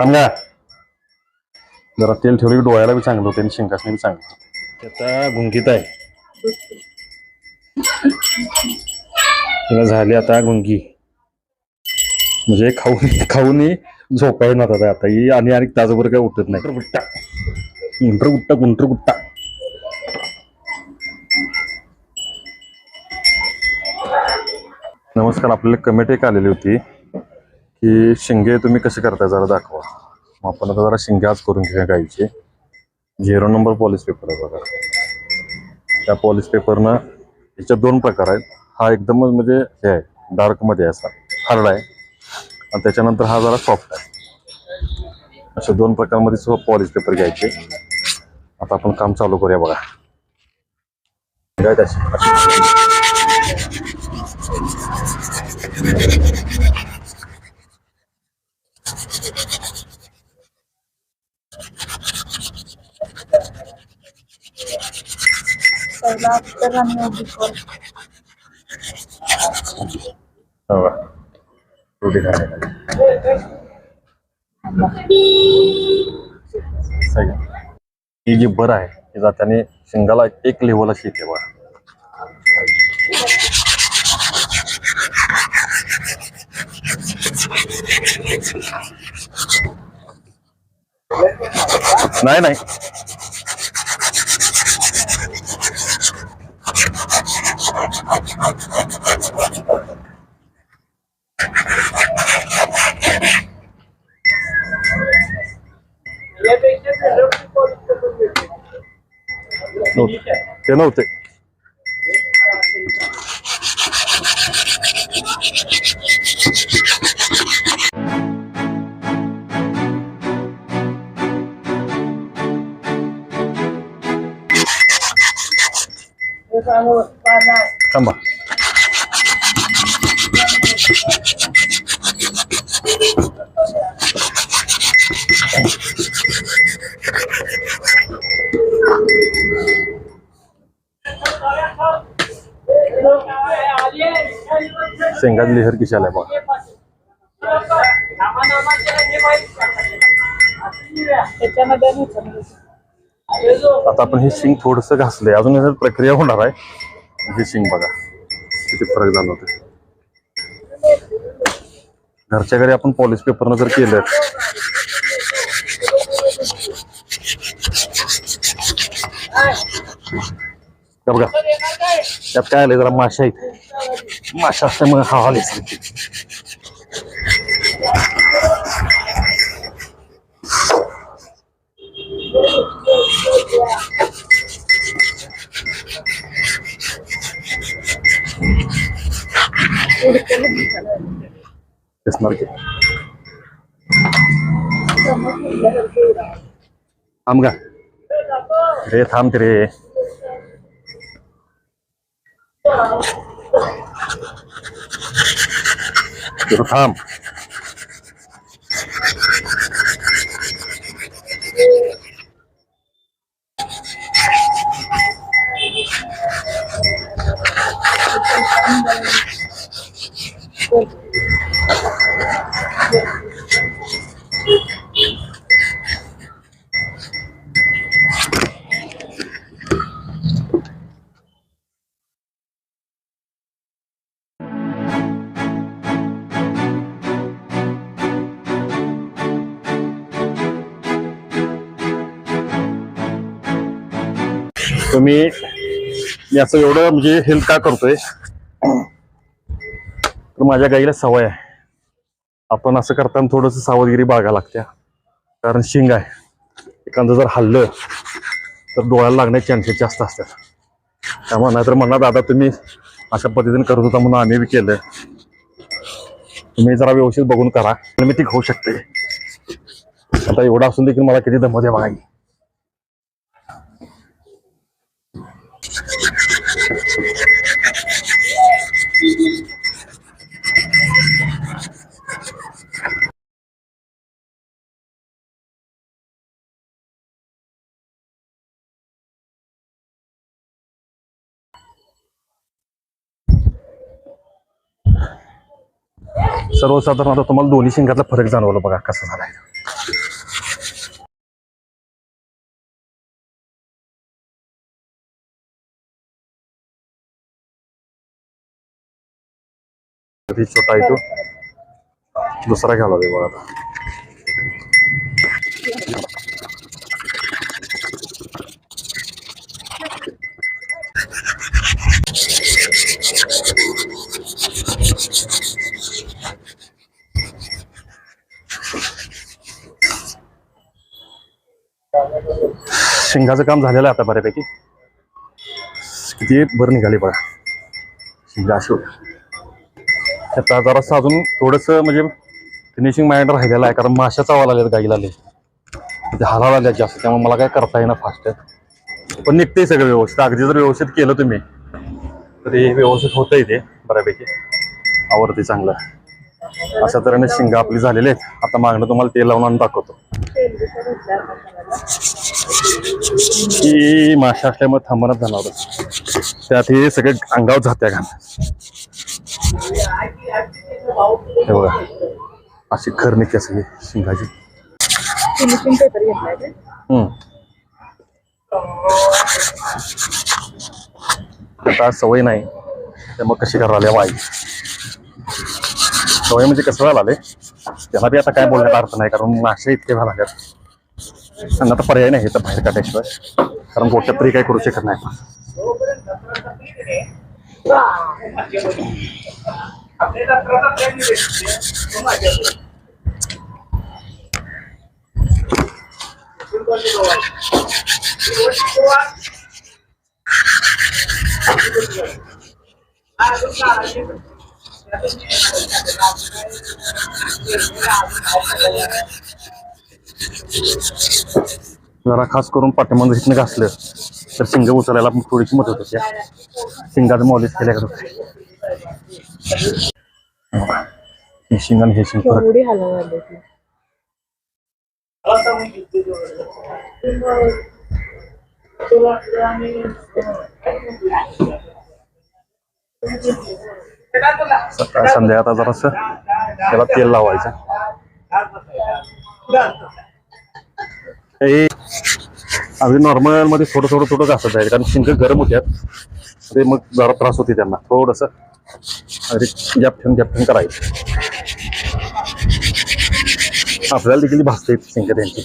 थांबला जरा तेल ठेवलं की डोळ्याला बी चांगलं होतं आणि शिंकासने बी चांगलं होतं. ते आता गुंगीत आहे. तिला झाली आता गुंगी. म्हणजे खाऊन खाऊन झोपाय येणार आता आता. ही आणि आणि तासभर काय उठत नाही. गुट्टा गुंटर गुट्टा गुंटर गुट्टा नमस्कार आपल्याला कमेंट एक आलेली होती. की शिंगे तुम्ही कसे करताय जरा दाखवा. मग आपण आता जरा शिंगे आज करून घेऊया गाईचे. झिरो नंबर पॉलिश पेपर आहे बघा. त्या पॉलिश पेपरनं याच्या दोन प्रकार आहेत. हा एकदमच म्हणजे हे आहे डार्कमध्ये आहे असा. हार्ड आहे. आणि त्याच्यानंतर हा जरा सॉफ्ट आहे. अशा दोन प्रकारमध्ये पॉलिश पेपर घ्यायचे. आता आपण काम चालू करूया बघा. काय हो का? रोटी खाण्यासाठी. ही जी बर आहे ती जाताने शिंगाला एक लेवल अशी येते बघा नाही नाही ते नव्हते थांबा शेंगात लिहर किशाला आहे बघा. आता आपण हे शिंग थोडस घासलंय. अजून याच्यात प्रक्रिया होणार आहे. हे शिंग बघा. किती फरक झाला होता घरच्या घरी आपण पॉलिश पेपरनं जर केलं हे बघा. त्यात काय आले जरा माशा आहेत. माशा असल्यामुळे हा हॉल येते. दिसणार थांब का रे थांबते रे तू तुम्ही याचं एवढं म्हणजे हेल्प का करतोय? तर माझ्या गाईला सवय आहे. आपण असं करताना थोडस सावधगिरी बाळगा लागत्या. कारण शिंग आहे. एखादं जर हल्लं तर डोळ्याला लागण्याचे चान्सेस जास्त असतात. त्यामुळे नाहीतर म्हणा दादा तुम्ही अशा पद्धतीने करत होता म्हणून आम्ही बी केलं. तुम्ही जरा व्यवस्थित बघून करा. आणि मी ती खाऊ शकते. आता एवढा असून देखील मला किती दमत आहे बघा सर्वसाधारण आता तुम्हाला दोन्ही शिंगातला फरक जाणवला बघा कसा झाला आहे. छोटा येतो दुसरा घ्यावा बघा आता. शिंगाचं काम झालेलं आहे आता बऱ्यापैकी. किती बरं निघाली बघा. शिंगा अशी होती. आता जरासं अजून थोडंसं म्हणजे फिनिशिंग माइंड राहिलेलं आहे कारण माशाचा चावा लागल्यात गाईला आले ते हाला लागल्यात जास्त त्यामुळे मला काय करता येईना फास्ट पण निघते सगळं व्यवस्थित. अगदी जर व्यवस्थित केलं तुम्ही तर हे व्यवस्थित होतंय ते बऱ्यापैकी. आवडते चांगलं. अशा तऱ्हेने शिंगा आपली झालेली आहेत. आता मागणं तुम्हाला तेल लावून आणून दाखवतो. की माशा असल्यामुळे थांबणच झाला होता. त्यात हे सगळे अंगावर जात्या घाण हे बघा. अशी खर निघते सगळी शिंगाची. फिनिशिंग पेपर घेतलाय ते आता सवय नाही. त्यामुळे कशी करायला आल्या वाई सवय म्हणजे कसं झालं आले त्याला बी आता काय बोलण्यात अर्थ नाही कारण मासे इतके झाला लागतात त्यांना पर्याय नाही तर बाहेर काढायशिवाय कारण गोट्यात तरी काही करू शकत नाही. जरा खास करून पाठीमागं इथनं घासलं तर शिंग उचलायला थोडीशी मदत होते. शिंगाचं मॉलिश केल्या करत हे शिंग आणि हे शिंग सकाळ संध्या आता जरासं त्याला तेल लावायचं. हे अगदी नॉर्मलमध्ये थोडं थोडं थोडं घासत आहे कारण शिंक गरम होत्यात. ते मग जरा त्रास होते त्यांना. थोडस अगदी जॅपठन जॅपठन करायचं. आपल्याला देखील भासते शिंक त्यांची.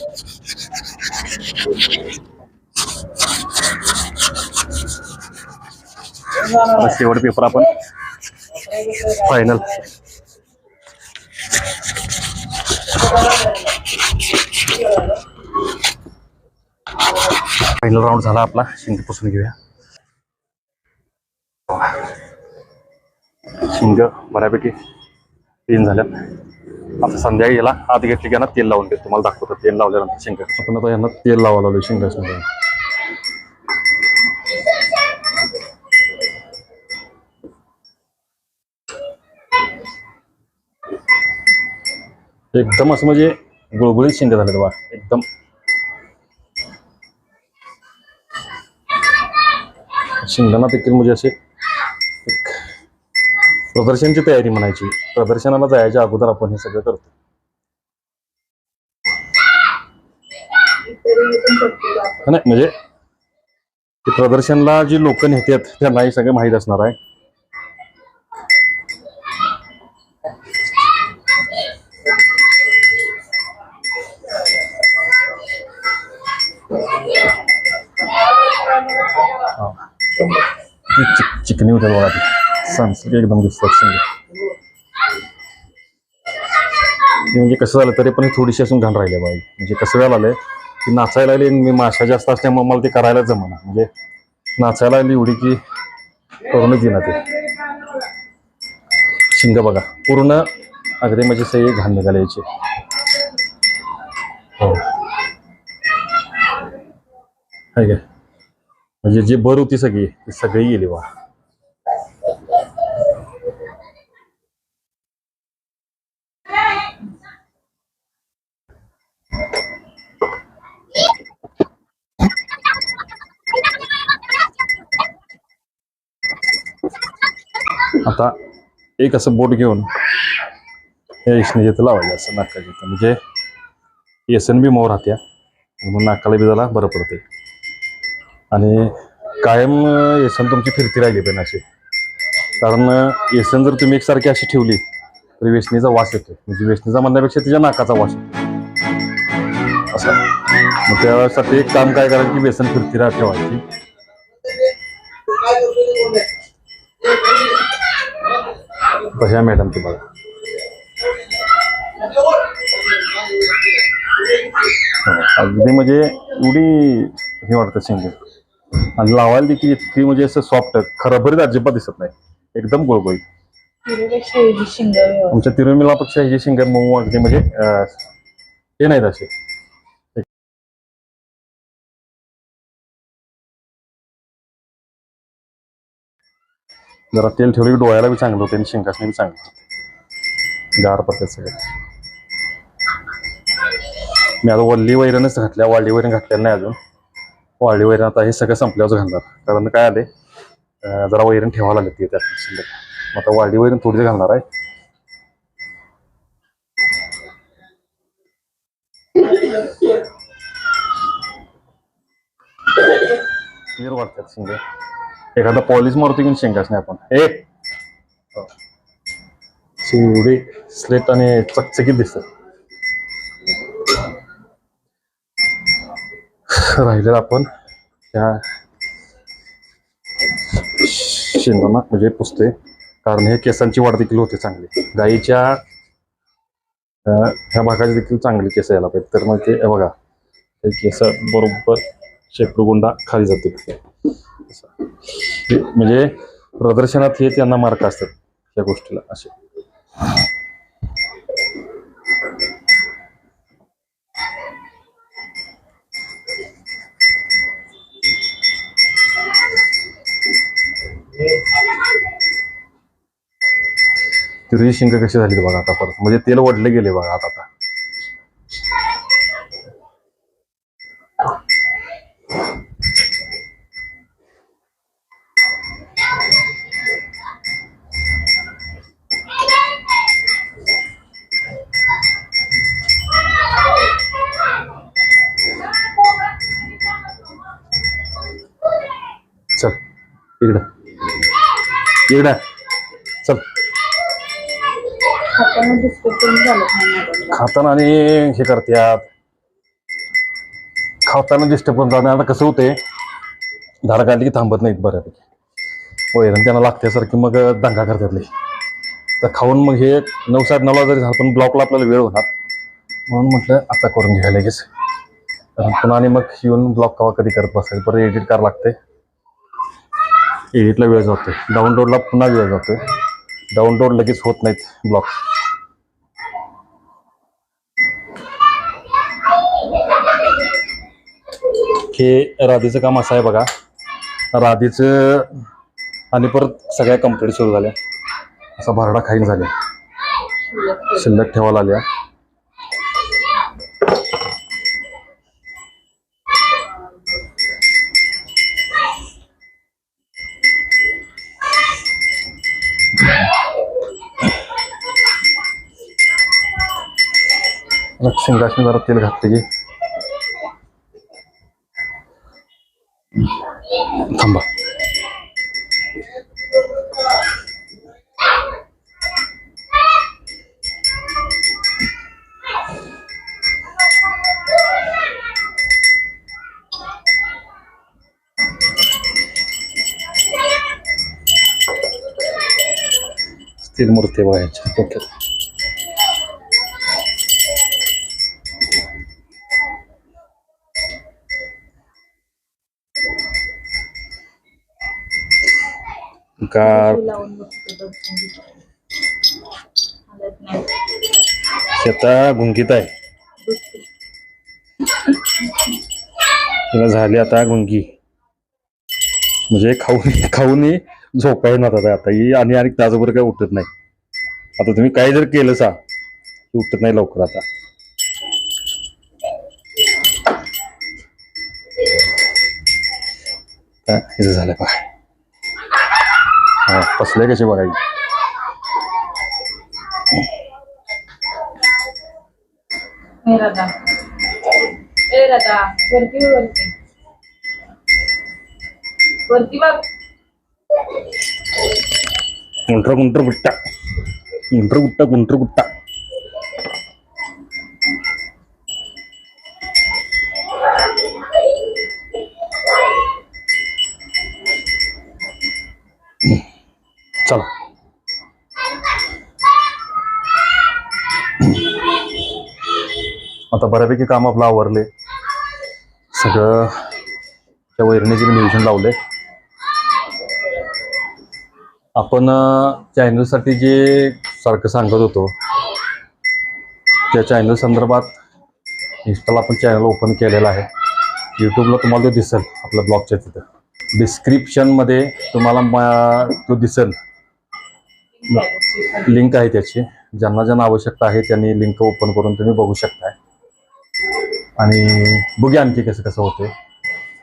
शेवट पेपर आपण फायनल फायनल राऊंड झाला आपला. शिंग पुसून घेऊया. शिंग बऱ्यापैकी तीन झाल्या आता संध्याकाळी याला आत घेतली की ना तेल लावून देतो. तुम्हाला दाखवतो. तेल लावल्यानंतर शिंग. आपण आता यांना तेल लावा लावलं शिंग एकदम असं म्हणजे गुळगुळीत शिंग झाले बा एकदम. शिंगदाना देखील म्हणजे असे एक प्रदर्शनची तयारी म्हणायची. प्रदर्शनाला जायच्या अगोदर आपण हे सगळं करतो. नाही म्हणजे प्रदर्शनला जी लोक नेतात त्यांना हे सगळं माहीत असणार आहे. ती चिक चिकनी होते बघा ती. सांस्कृतिक एकदम दिसतात म्हणजे कसं झालं तरी पण थोडीशी असून घाण राहिली बाई. म्हणजे कसं झालं आलंय की नाचायला आली आणि मी माशा जास्त असल्यामुळे मला ते करायला जमाना. म्हणजे नाचायला आली एवढी की करूनच येणार ते. शिंग बघा पूर्ण अगदी म्हणजे सगळी घाण निघाले याचे. हो. हाय काय? म्हणजे जी बर होती सगळी ती सगळी गेली वा आता एक असं बोट घेऊन या इसने इथं लावायचं असं नाकाच्या इथं म्हणजे येसन बी मोर राहत्या म्हणून नाकाला बी त्याला बरं पडते आणि कायम येसन तुमची फिरती राहिली पण अशी. कारण येसन जर तुम्ही एकसारखी अशी ठेवली तर वेसणीचा वास येतो म्हणजे वेसणीचा म्हणण्यापेक्षा तिच्या नाकाचा वास येतो असा मग त्यासाठी एक काम काय करायचं की बेसन फिरतीला ठेवायची. कशा मॅडम ते बघा हो, अगदी म्हणजे एवढी हे वाटतं शिंगे आणि लावायला देखील इतकी म्हणजे असं सॉफ्ट खराबरीत अजिबात दिसत नाही. एकदम गुळगुळीत व्यवस्थित. आमच्या तिरुमिलापेक्षा ही जी शिंग मऊ अगदी म्हणजे अं, हे नाहीत असे. जरा तेल ठेवलं की डोळ्याला बी चांगलं होते आणि शिंगासने बी चांगलं होते. गार पडतात सगळे. मी आता वल्ली वैरणच घातल्या वाळली वैरण घातलेलं नाही अजून. वाळली वैरण आता हे सगळं संपल्यावर घालणार. कारण काय आले जरा वैरण ठेवायला लागते त्यात शिल्लक मग आता वाळली वैरण थोडी घालणार आहे. क्लिअर वाटतात शिंगे एखादा पॉलिश मारतो घेऊन शेंगाच नाही आपण. एक शिंगडी स्लेट आणि चकचकीत दिसत राहिलेलं आपण. त्या शेंगांना म्हणजे पुसते कारण हे केसांची वाढ देखील होते चांगली. गाईच्या ह्या भागाची देखील चांगली केस यायला पाहिजे तर मग ते बघा. हे केस बरोबर शेकडोगुंडा खाली जाते म्हणजे प्रदर्शनात हे त्यांना मार्क असतात या गोष्टीला. असे. हिरवी शिंग कशी झाली बघा आता परत. म्हणजे तेल वडले गेले बघा आता आता. चल इकडं. इकडं. हाताने बिस्किट झालं नाही खाताना आणि हे करतात खाताना डिस्टर्ब जाणार आता कसं होते झाडं काढली की थांबत नाहीत बऱ्यापैकी. वैरण त्यांना लागत्यासारखी मग दंगा करतात लई. तर खाऊन मग हे नऊ साडे नऊला जरी झालं पण ब्लॉकला आपल्याला वेळ होणार. म्हणून म्हटलं आता करून घ्या लगेच. कारण पुन्हा आणि मग येऊन ब्लॉक कवा कधी करत बसायचं? परत एडिट करावं लागते एडिटला वेळ जातोय. डाउनलोडला पुन्हा वेळ जातोय. डाउनलोड लगेच होत नाहीत ब्लॉक हे राधीचं काम असं आहे बघा. राधीचं आणि परत सगळ्या कंप्लीट सुरू झाल्या. असा भरडा खाईन झाल्या. शिल्लक ठेवायला आल्या. शिंगाशी जरा तेल घातले की. थांबा. तेल मूर्ती बघा ओके. का शेता गुंकीत आहे. तिला झाली आता गुंगी म्हणजे खाऊन खाऊन झोपा येणार आता. आता ही आणि आणि तासभर काही उठत नाही. आता तुम्ही काय जर केलं सा उठत नाही लवकर आता. झालं पा हा फसले कसे बघायचे गुंटर गुंटर गुट्टा. गुंटर गुट्टा गुंटर गुट्टा. चला. आता बऱ्यापैकी काम आपलं आवरले. सगळं त्या वैरणीचे मी नियोजन लावले आपण चॅनलसाठी जे सारखं सांगत होतो त्या चॅनल संदर्भात इन्स्टाला आपण चॅनल ओपन केलेलं आहे. यूट्यूबला तुम्हाला तो दिसेल आपल्या ब्लॉगच्या तिथं. डिस्क्रिप्शनमध्ये तुम्हाला तो दिसेल. लिंक आहे त्याची. ज्यांना ज्यांना आवश्यकता आहे त्यांनी लिंक ओपन करून तुम्ही बघू शकताय. आणि बघूया आणखी कसं कसं होते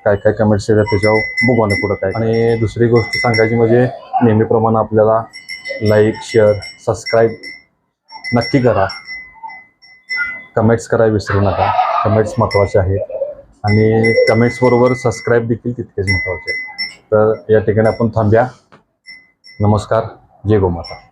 काय काय कमेंट्स येतात त्याच्यावर बघू आणि पुढं काय. आणि दुसरी गोष्ट सांगायची म्हणजे नेहमीप्रमाणे आपल्याला लाईक शेअर सबस्क्राईब नक्की करा. कमेंट्स करायला विसरू नका. कमेंट्स महत्त्वाचे आहेत. आणि कमेंट्सबरोबर सबस्क्राईब देखील तितकेच महत्त्वाचे आहे तर या ठिकाणी आपण थांबया. नमस्कार. Llegó Matar.